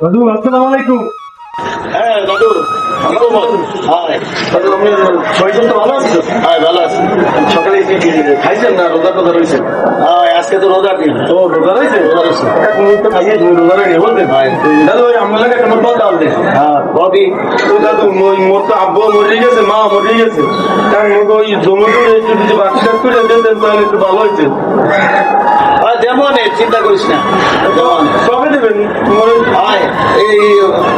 দাদু আসসালামু আলাইকুম। হ্যাঁ দাদু। তো তো? সকালে খাইছেন তো রোজার দিন ও রোজা রয়েছে রোজা রয়েছে। তো তো আব্বু মরে গেছে মা মরে গেছে ভালো হইছে হ্যাঁ যেমন চিন্তা করিস না কবে দেবেন এই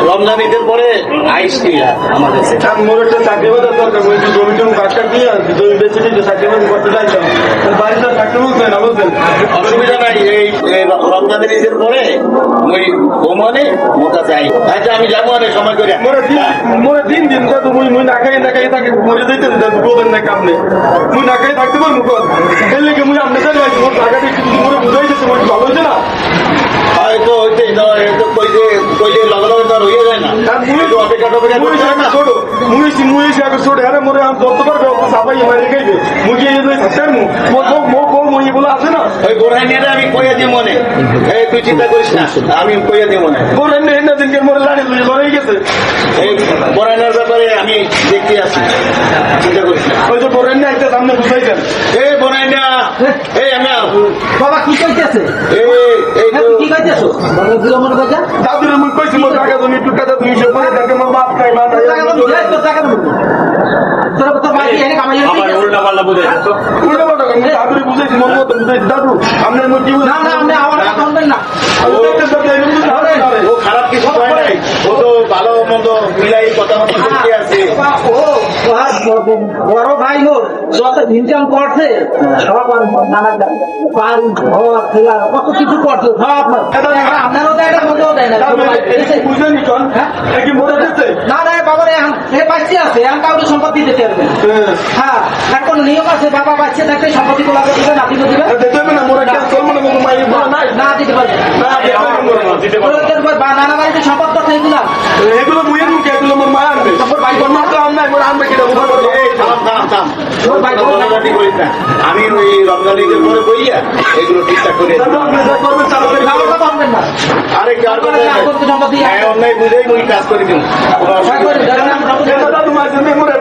রমজান ঈদের পরে আইসটি কাছে মোর একটা চাকরি বাজার দরকার ওই জমি টমি বাকি দিয়ে জমি বেঁচে দিয়ে চাকরি বাজার করতে চাইতাম। বাড়িতে চাকরি বলতে না বলতেন অসুবিধা নাই এই এই রমজানের ঈদের পরে ওই ওমানে মোটা চাই আচ্ছা আমি যাব আরে সময় করে। মোরে দিন মোরে দিন দিন দাদু মুই মুই না খাই না খাই থাকে মরে দাদু বলেন না কামনে মুই না খাই থাকতে পারব কোন এর লেগে মুই আমনে চলে আসি মোর টাকা দিয়ে কিছু মোরে বুঝাই দিতে মোর ভালো হইছে না? হয়তো হইতে তো কইলে কইলে লগে লগে তো আর যায় না। আর অপেক্ষা টপেক্ষা করতে হয় না? ছোট। মুই সি মুই সি আগে ছোট। আরে মোরে আম ধরতে পারবে ও সাবাই মারি খাইবে মুই কি এই থাকতে মু? মো মো মো মো মুই বলে আছে না? ওই বোরহান নিয়ে আমি কইয়া দিই মনে। এই তুই চিন্তা করিস না। আমি কইয়া দিই মনে। মোরে নে না দিনকে মোরে লাড়ি লই লড়াই গেছে। এই ব্যাপারে আমি দেখতে আছি চিন্তা করিস না। ওই যে নে একটা সামনে বুঝাইছেন এই বোরহানটা এই আমি বাবা কি কইতেছে এই মনে কথা দাদুরে মুই কইছি মোর টাকা তুমি একটু টাকা তুমি সে পরে দেখে মোর বাপ খাই মা নাই টাকা তো দেখ তো টাকা তোরা তো ভাই এনে কামাই আমার উল্টা পাল্টা বুঝে উল্টো পাল্টা দাদুরে বুঝাইছি মোর মতো বুঝাইছি। দাদু না না আপনি আমার কথা শুনবেন না আমি দেখতে দেখতে এই বুঝতে হবে না রে। ও খারাপ কিছু হয় নাই ও তো ভালো মন্দ মিলাই কথা মতো করতে আছে বাবা, ও ওহার বড়- বড় ভাই হোক ইনকাম করছে সব নানা বাড়ি ঘর খেলা কত কিছু করছে সব আপনারও না দেয় না কি? হ্যাঁ? না না বাবার এখন এ বাচ্চা আছে এখন কাউকে সম্পত্তি দিতে পারবে হ্যাঁ। হ্যাঁ কোনো নিয়ম আছে বাবা বাচ্চা থাকলে সম্পত্তি গুলো আর না, না, মায়ের। না দিতে পারবে না, না, না, না। নানা বাড়িতে সম্পদ কথা এগুলা এগুলো মুয়ের মুখে, এগুলো মোর মায় আনবে। মোর ভাই বোন মোর আনবে কিনা, বুঝা পারব। এই থাম থাম থাম রমজানি করিস না আমি ওই রমজান ঈদের পরে বইয়া এগুলো ঠিকঠাক করে আপনি করে আরে কি হ্যাঁ অন্যায় বুঝেই মুই কাজ করে দিন করে, নেই। যারা নাম সম্পত্তি এটা দাদু মাঝে দিয়ে মোরে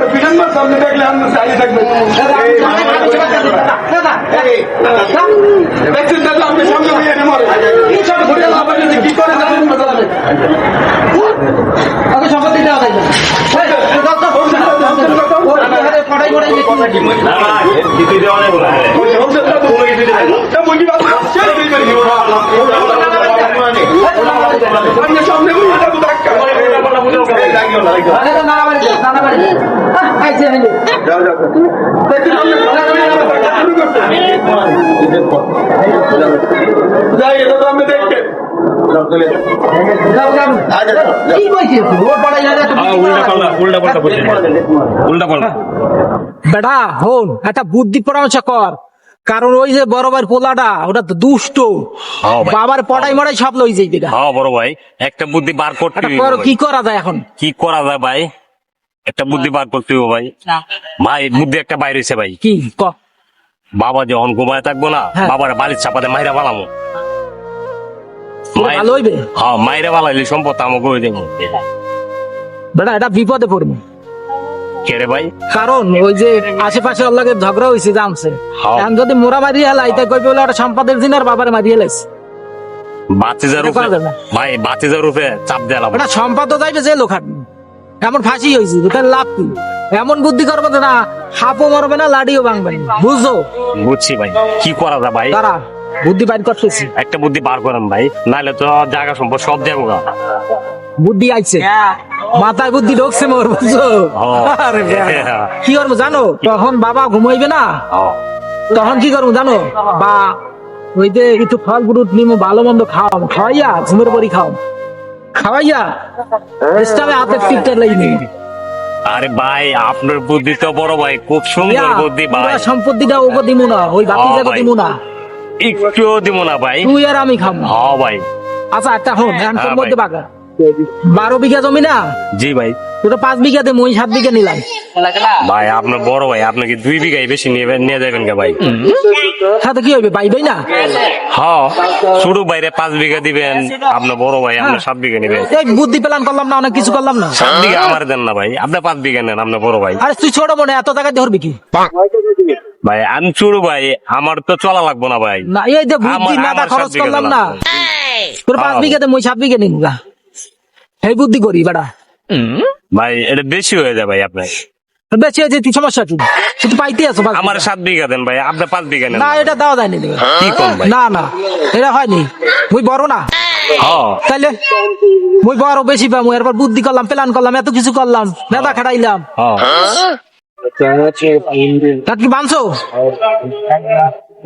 হাতে বেটা হন একটা বুদ্ধি পরামর্শ কর। কারণ ওই যে বড় ভাইয়ের পোলাটা ওটা তো দুষ্ট। হ্যাঁ বাবার পড়াই মড়াই সব লই যাইবে গা। হ্যাঁ বড় ভাই একটা বুদ্ধি বার করতে কি করা যায় এখন? কি করা যায় ভাই? একটা বুদ্ধি বার করতে হইব ভাই। ভাই বুদ্ধি একটা বাইরে হইছে ভাই। কি? ক? বাবা যখন ঘুমায় থাকব না হ্যাঁ। বাবার বাড়ির চাপাতে মাইরা মাই- ভালো হইবে? হ্যাঁ মাইরা বানাইলে সম্পদ আমাকে হয়ে দেবো বেটা এটা বিপদে পড়বে। কে ভাই? কারণ ওই যে আশেপাশে আল্লাহকে ঝগড়া হয়েছে জানছে। হ্যাঁ। এখন যদি মোরা মারি হেলাই তাই কই বলে ওটা সম্পাদের দিন বাবার মারি হেলাইছে বাতিজার এটা রূপে করা যাবে না। ভাই বাতিজার রূপে চাপ দিলাম ওটা সম্পাদ যাইবে যে লোক এমন ফাঁসি হয়েছে লাভ কি? এমন বুদ্ধি করবে না হাপও মরবে না লাডিও ভাঙবে বুঝছ? বুঝছি ভাই কি করা যায় ভাই? তারা বুদ্ধি বাইর করতেছি। একটা বুদ্ধি বার করেন ভাই নাহলে তো জায়গা সম্পদ সব যাব গা। বুদ্ধি আইছে। মাথায় বুদ্ধি ঢুকছে মোর বুঝছ। কি করব জানো? তখন বাবা ঘুমাইবে না। তখন কি করব জানো? বা ওই যে একটু ফল ফ্রুট নিমু ভালো মন্দ খাওয়াম খাওয়াইয়া ঘুমের পরি খাওয়াম খাওয়াইয়া ইসলামে হাতে টিকটার লাগি আরে ভাই আপনার বুদ্ধি তো বড় ভাই খুব সুন্দর বুদ্ধি ভাই। সম্পত্তিটা ওকে দিমু না ওই বাতি হ্যাঁ, জায়গা দিমু না। একটুও দিব না ভাই। তুই আর আমি খাম। হ্যাঁ ভাই। আচ্ছা একটা হন এখন তোর হ্যাঁ, মধ্যে বাগা। বারো বিঘা জমি না? জি ভাই। তোরা পাঁচ বিঘা দে মই সাত বিঘা নিলাম। ভাই আপনার বড় ভাই আপনাকে দুই বিঘাই বেশি নিয়ে নিয়ে যাবেন কে ভাই? সাথে কি হবে পাইবেই না? হ্যাঁ। শুরু বাইরে পাঁচ বিঘা দিবেন আপনার বড় ভাই আপনার সাত বিঘা নিবেন। এই বুদ্ধি প্ল্যান করলাম না অনেক কিছু করলাম না। সাত বিঘা আমার দেন না ভাই আপনি পাঁচ বিঘা নেন আপনার বড় ভাই। আরে তুই ছোট মনে এত টাকা ধরবি কি? ভাই আমি চুরু ভাই আমার তো চলা লাগবো না ভাই। না এই যে বুদ্ধি আমার- খরচ করলাম না। তোর পাঁচ। বিঘাতে মই সাত বিঘা নিব এই বুদ্ধি করি বেটা ভাই এটা বেশি হয়ে যায় ভাই আপনার। বেশি হয়েছে তুই সমস্যা কি? তুই পাইতে আছো আমার সাত বিঘা দেন ভাই আপনি পাঁচ বিঘা না এটা কম ভাই? না না এটা হয়নি। মুই বড় না। তাইলে মুই বড় বেশি পাবো এরপর বুদ্ধি করলাম প্ল্যান করলাম এত কিছু করলাম নেতা খাটাইলাম। কি বানছো?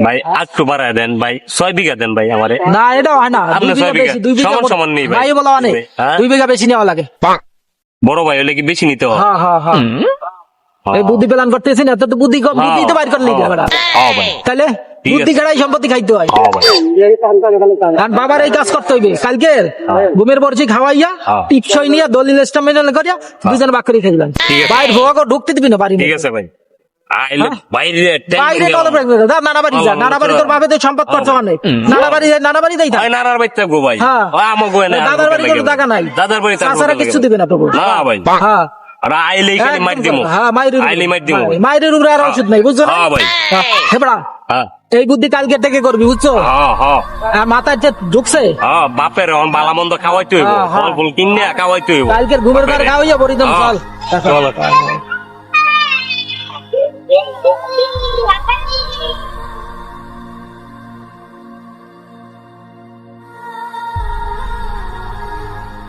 ভাই আটটু বাড়ায় দেন ভাই। ছয় বিঘা দেন ভাই আমারে। না এটা হয় না। আপনি ছয় বিঘা। দুই বিঘা সমান সমান নেই ভাই। বলা অনেক হ্যাঁ? দুই বিঘা বেশি নেওয়া লাগে। বড় ভাই হলে কি বেশি নিতে হয় হ্যাঁ হ্যাঁ। হ্যাঁ বুদ্ধি প্ল্যান করতেছি না তো বুদ্ধি কম বুদ্ধি তো বাইর করে নিয়ে যাবে হ্যাঁ ঠিক বুদ্ধি আছে। খাড়াই সম্পত্তি খাইতে হয়। হ্যাঁ আর বাবার এই কাজ করতে হইবে। কালকে ঘুমের বর্জি খাওয়াইয়া হ্যাঁ। টিপসই নিয়ে দলিল স্টামেন্ট করিয়া দুজন বাক করে খেলাম বাইর ভোগ ঢুকতে দিবি না বাড়ি ঠিক আছে ভাই। হ্যাঁ? হ্যাঁ। দাদার বাড়ি কিছু দিবে না হ্যাঁ। আর মার দিমু। হ্যাঁ আইলে মার দিমু। হ্যাঁ, মাইরের উপরে আর ওষুধ নাই বুঝছ না? হ্যাঁ ভাই। হ্যাঁ, হেবড়া হ্যাঁ। এই বুদ্ধি কালকে থেকে করবি বুঝছ? হ্যাঁ হ্যাঁ। আর মাথায় যে ঢুকছে? হ্যাঁ বাপের অন বালা মন্দ খাওয়াইতে হইব। হ্যাঁ, হ্যাঁ। ফল ফুল কিনে খাওয়াইতে হইব। কালকের ঘুমের ঘর খাওয়াইয়া বড়ি দম হ্যাঁ। চল। চলো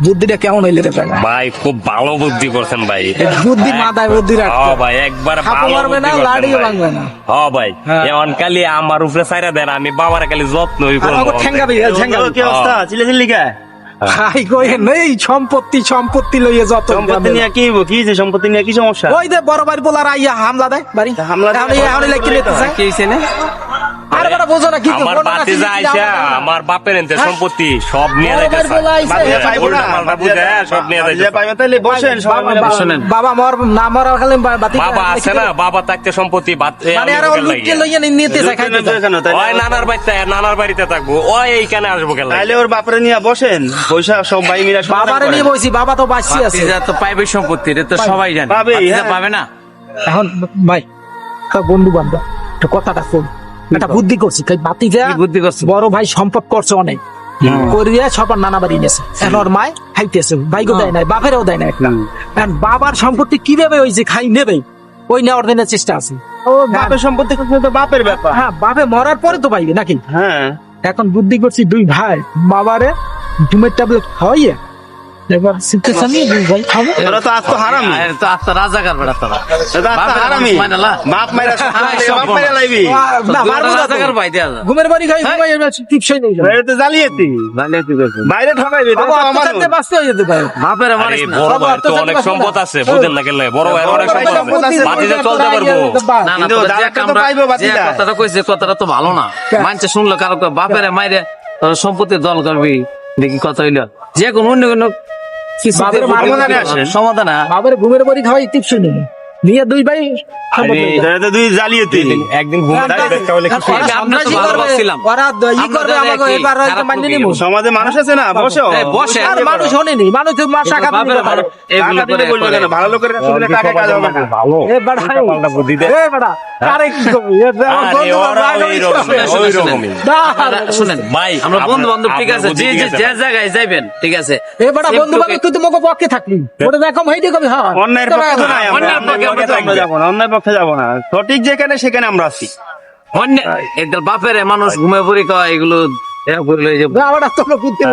বুদ্ধিটা কেমন হইলে রে ভাই খুব ভালো বুদ্ধি করছেন ভাই। বুদ্ধি মাথায় বুদ্ধি রাখ হ্যাঁ ভাই একবার মারবে না, ভাই। ভাঙবে না। হ্যাঁ ভাই হ্যাঁ। এমন খালি আমার উপরে সাইরা দেন আমি বাবার খালি যত্ন ঠেঙ্গাবি ঠেঙ্গাবি কি অবস্থা? চিলে কে? ভাই কই নেই সম্পত্তি সম্পত্তি লইয়ে যত সম্পত্তি নিয়ে কি কি হইছে? সম্পত্তি নিয়ে কি সমস্যা? ওই যে বড় বাড়ি বলার আইয়া হামলা দেয় বাড়ি। হামলা দেয়? কি হইছে না? আর বড় বোঝো না কি আমার বাতি বাপের এনতে হ্যাঁ। সম্পত্তি সব নিয়ে মালটা বুঝে সব বসেন সবাই বাবা- বসেন। বাবা মর না মর খালি বাতি বাবা আছে না বাবা থাকতে সম্পত্তি মানে আর বুকের লইয়া নিতে চায় খাইতে চায়। কেন? তাইলে- ওই নানার বাড়িতে নানার বাড়িতে থাকব। ওই এইখানে আসব কেন তাইলে ওর বাপরে নিয়ে বসেন। পয়সা সব ভাই মিলে বাবারে নিয়ে বসি বাবা তো বাঁচি আছে। তো পাইবে সম্পত্তি এটা তো সবাই জানে। পাবে, হ্যাঁ। পাবে না? এখন ভাই বন্ধু বান্ধব কথাটা শোন। একটা বুদ্ধি করছি। তাই বাতি যা বুদ্ধি করছ? বড় ভাই সম্পদ করছে অনেক। করিয়া সবার নানা বাড়ি নিয়েছে। এখন ওর মায় খাইতেছে ভাইকে দেয় নাই বাপেরও দেয় না একটা। এখন বাবার সম্পত্তি কীভাবে ওই যে খাই নেবে ওই নেওয়ার দিনের চেষ্টা আছে। ও বাপের সম্পত্তি তো বাপের ব্যাপার। হ্যাঁ বাপে মরার পরে তো পাইবে নাকি? হ্যাঁ। এখন বুদ্ধি করছি দুই ভাই বাবারে ঘুমের ট্যাবলেট খাওয়াইয়া এবার সিচুয়েশন নিয়ে ভাই খাব। তোরা তো আজ তো হারামি। আর তো আত্মা রাজাকার বেড়া তোরা। তোরা আজ তো হারামি। মানুষ মানে না। বাপ মাইরা হ্যাঁ, বাপ মাইরা লাইবি। না মারবো না তো। ভাই দেয়া ঘুমের বাড়ি খাই ঘুমাই এবার টিপসই নেই যাবে। তো জালিয়াতি। বাইরে ঠকাইবি তো তো আমার আত্মসাতে বাঁচতে হয়ে যেতে পারে। বাপের মারিস না। বড় বাবা, তো অনেক সম্পদ আছে বুঝেন না কেন? বড় ভাইয়ের অনেক সম্পদ আছে। সম্পদ চলতে পারব। না না যে কামরা- যে কথাটা কইছে কথাটা তো ভালো না। মানুষে শুনলো কারও বাপেরে মাইরে সম্পত্তি দল করবি। দেখি কথা হইল। যে কোনো অন্য কোনো সমাধান। বাবার ঘুমের বাড়ি খাওয়াই টিপসই নেই নিয়ে দুই ভাই দুই জালিয়াতি। একদিন। সমাজে মানুষ আছে না বসে। বসে। মানুষ শোনেনি মানুষ দিলে ভালো লোকের টাকা কাজ হবে না। ভালো। এ বুদ্ধি। এ আরে কি। শুনেন, ভাই, আমরা বন্ধু বান্ধব ঠিক আছে যে যে আছে যে ভাই। জায়গায় যাইবেন ঠিক আছে। এ বেটা, বন্ধু বান্ধব তুই তো মোকে পক্ষে থাকলি। ওটা দেখো হ্যাঁ। পক্ষে আমরা যাব না পক্ষে যাব না। সঠিক যেখানে সেখানে আমরা আছি। অন্য একদল বাপের মানুষ ঘুমে পড়ি কয় এগুলো এরকম করলে যে বুদ্ধি।